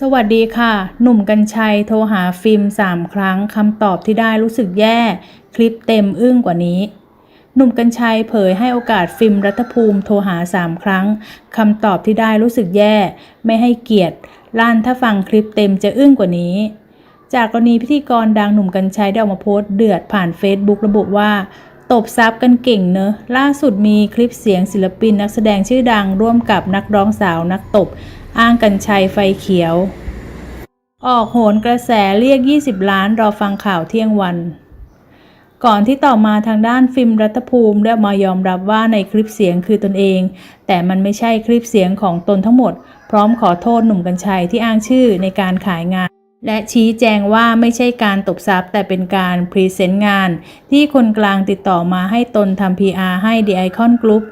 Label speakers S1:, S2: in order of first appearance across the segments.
S1: สวัสดีค่ะ หนุ่มกัญชัยโทรหาฟิล์มสามครั้งคำตอบที่ได้รู้สึกแย่ คลิปเต็มอึ้งกว่านี้ หนุ่มกัญชัยเผยให้โอกาสฟิล์มรัฐภูมิโทรหาสามครั้งคำตอบที่ได้รู้สึกแย่ ไม่ให้เกียรติลั่นถ้าฟังคลิปเต็มจะอึ้งกว่านี้ จากกรณีพิธีกรดังหนุ่มกัญชัยได้ออกมาโพสต์เดือดผ่านเฟซบุ๊กระบุว่าตบซับกันเก่งเนอะ ล่าสุดมีคลิปเสียงศิลปินนักแสดงชื่อดังร่วมกับนักร้องสาวนักตบ อ้างกัญชัยไฟเขียว ออกโหนกระแสเรียก 20 ล้านรอฟังข่าวเที่ยงวัน ก่อนที่ต่อมาทางด้านฟิล์มรัฐภูมิได้มายอมรับว่าในคลิปเสียงคือตนเอง แต่มันไม่ใช่คลิปเสียงของตนทั้งหมด พร้อมขอโทษหนุ่มกัญชัยที่อ้างชื่อในการขายงานและชี้แจงว่าไม่ใช่การตบทรัพย์ แต่เป็นการพรีเซนต์งาน ที่คนกลางติดต่อมาให้ตนทำ PR ให้ The Icon Group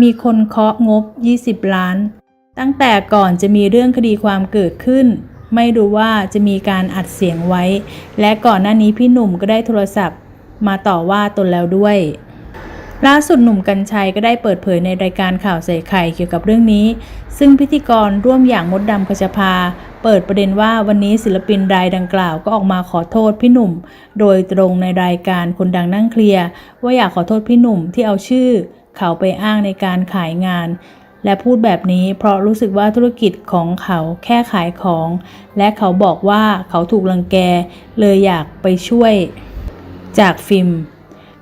S1: มีคนเคาะงบ 20 ล้าน ตั้งแต่ก่อนจะมีเรื่องคดีความเกิดขึ้น ไม่รู้ว่าจะมีการอัดเสียงไว้ และก่อนหน้านี้พี่หนุ่มก็ได้โทรศัพท์ มาต่อว่าตนแล้วด้วย ล่าสุดหนุ่มกัญชัยก็ได้เปิดเผยในรายการข่าวใส่ไข่เกี่ยวกับเรื่องนี้ ซึ่งพิธีกรร่วมอย่างมดดำคชภาเปิดประเด็นว่าวันนี้ศิลปินรายดังกล่าวก็ออกมาขอโทษพี่หนุ่ม โดยตรงในรายการคนดังนั่งเคลียร์ว่าอยากขอโทษพี่หนุ่มที่เอาชื่อ เขาไปอ้างในการขายงาน และพูดแบบนี้เพราะรู้สึกว่าธุรกิจของเขาแค่ขายของ และเขาบอกว่าเขาถูกลังแก เลยอยากไปช่วยจากฟิล์ม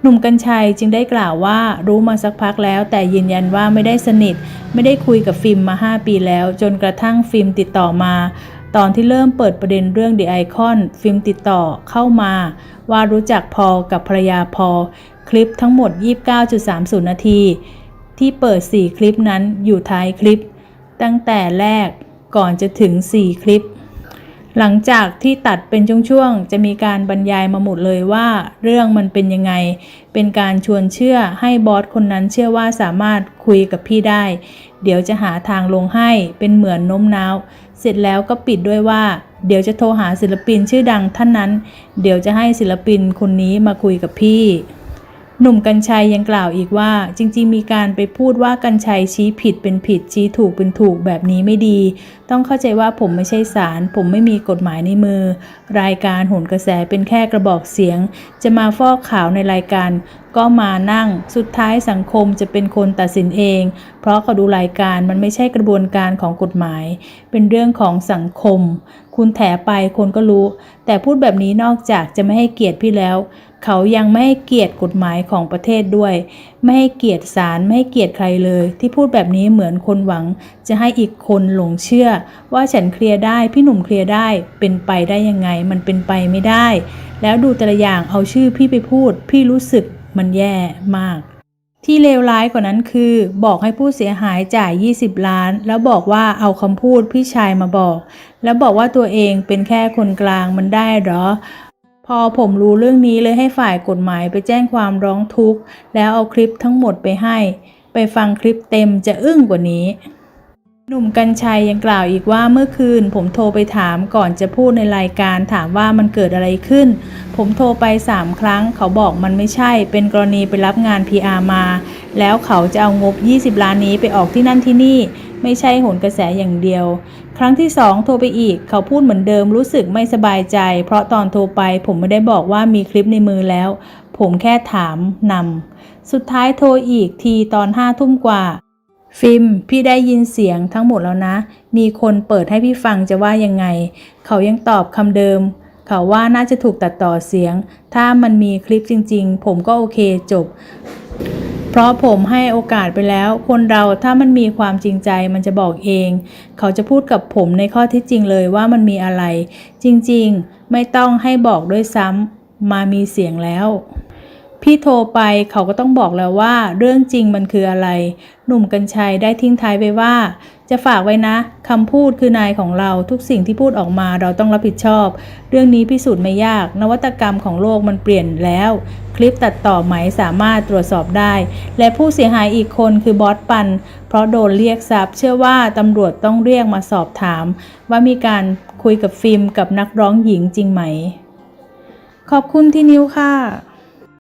S1: หนุ่มกัญชัยจึงได้กล่าวว่ารู้มาสักพักแล้ว แต่ยืนยันว่าไม่ได้สนิท ไม่ได้คุยกับฟิล์มมา 5 ปีแล้ว จนกระทั่งฟิล์มติดต่อมา ตอนที่เริ่มเปิดประเด็นเรื่อง The Icon ฟิล์มติดต่อเข้ามา ว่ารู้จักพอกับภรรยาพอ คลิปทั้งหมด 29.30 นาที ที่เปิด 4 คลิปนั้นอยู่ท้ายคลิป ตั้งแต่แรกก่อนจะถึง 4 คลิป หลังจากที่ตัดเป็นช่วงๆ จะมีการบรรยายมาหมดเลยว่า เรื่องมันเป็นยังไง เป็นการชวนเชื่อให้บอสคนนั้นเชื่อว่าสามารถคุยกับพี่ได้ เดี๋ยวจะหาทางลงให้เป็นเหมือนโน้มน้าว เสร็จแล้วก็ปิดด้วยว่า เดี๋ยวจะโทรหาศิลปินชื่อดังท่านนั้น เดี๋ยวจะให้ศิลปินคนนี้มาคุยกับพี่ หนุ่มกัญชัยยังกล่าวอีกว่า จริงๆ มีการไปพูดว่ากัญชัยชี้ผิดเป็นผิดชี้ถูกเป็นถูกแบบนี้ไม่ดี ต้องเข้าใจว่าผมไม่ใช่ศาลผมไม่มีกฎหมายในมือ รายการโหนกระแสเป็นแค่กระบอกเสียง จะมาฟอกข่าวในรายการ ก็มานั่ง สุดท้ายสังคมจะเป็นคนตัดสินเอง เพราะเขาดูรายการมันไม่ใช่กระบวนการของกฎหมาย เป็นเรื่องของสังคม คุณแถไปคนก็รู้ แต่พูดแบบนี้นอกจากจะไม่ให้เกียรติพี่แล้ว เขายังไม่ให้เกียรติกฎหมายของประเทศด้วย ไม่ให้เกียรติศาลไม่ให้เกียรติใครเลย ที่พูดแบบนี้เหมือนคนหวัง จะให้อีกคนหลงเชื่อ ว่าฉันเคลียร์ได้พี่หนุ่มเคลียร์ได้ เป็นไปได้ยังไงมันเป็นไปไม่ได้ แล้วดูแต่ละอย่างเอาชื่อพี่ไปพูด พี่รู้สึก มันแย่มาก ที่เลวร้ายกว่านั้นคือ บอกให้ผู้เสียหายจ่าย 20 ล้าน แล้วบอกว่าเอาคำพูดพี่ชายมาบอก แล้วบอกว่าตัวเองเป็นแค่คนกลางมันได้เหรอ พอผมรู้เรื่องนี้เลยให้ฝ่ายกฎหมายไปแจ้งความร้องทุกข์ แล้วเอาคลิปทั้งหมดไปให้ ไปฟังคลิปเต็มจะอึ้งกว่านี้ หนุ่มกัญชัยยังกล่าวอีกว่าเมื่อคืน ผมโทรไปถามก่อนจะพูดในรายการถามว่ามันเกิดอะไรขึ้น ผมโทรไป3ครั้ง เขาบอกมันไม่ใช่ เป็นกรณีไปรับงาน PR มา แล้วเขาจะเอางบ 20 ล้านนี้ไปออกที่นั่นที่นี่ ไม่ใช่หนกระแสอย่างเดียว ครั้งที่2โทรไปอีก เขาพูดเหมือนเดิมรู้สึกไม่สบายใจ เพราะตอนโทรไป ผมไม่ได้บอกว่ามีคลิปในมือแล้ว ผมแค่ถามนำสุดท้ายโทรอีกทีตอนห้าทุ่มกว่า ฟิล์มพี่ได้ยินเสียงทั้งหมดแล้วนะ มีคนเปิดให้พี่ฟังจะว่ายังไง เขายังตอบคำเดิม เขาว่าน่าจะถูกตัดต่อเสียง ถ้ามันมีคลิปจริง ๆ ผมก็โอเคจบ เพราะผมให้โอกาสไปแล้ว คนเราถ้ามันมีความจริงใจมันจะบอกเอง เขาจะพูดกับผมในข้อที่จริงเลยว่ามันมีอะไร จริงๆ ไม่ต้องให้บอกด้วยซ้ำมามีเสียงแล้ว พี่โทรไปเขาก็ต้องบอกแล้วว่า เรื่องจริงมันคืออะไร หนุ่มกัญชัยได้ทิ้งท้ายไปว่า จะฝากไว้นะคำพูดคือนายของเราทุกสิ่งที่พูดออกมาเราต้องรับผิดชอบ เรื่องนี้พิสูจน์ไม่ยาก นวัตกรรมของโลกมันเปลี่ยนแล้ว คลิปตัดต่อไหมสามารถตรวจสอบได้ และผู้เสียหายอีกคนคือบอสปัน เพราะโดนเรียกทรัพย์เชื่อว่าตำรวจต้องเรียกมาสอบถาม ว่ามีการคุยกับฟิล์มกับนักร้องหญิงจริงไหม ขอบคุณที่นิ้วค่ะ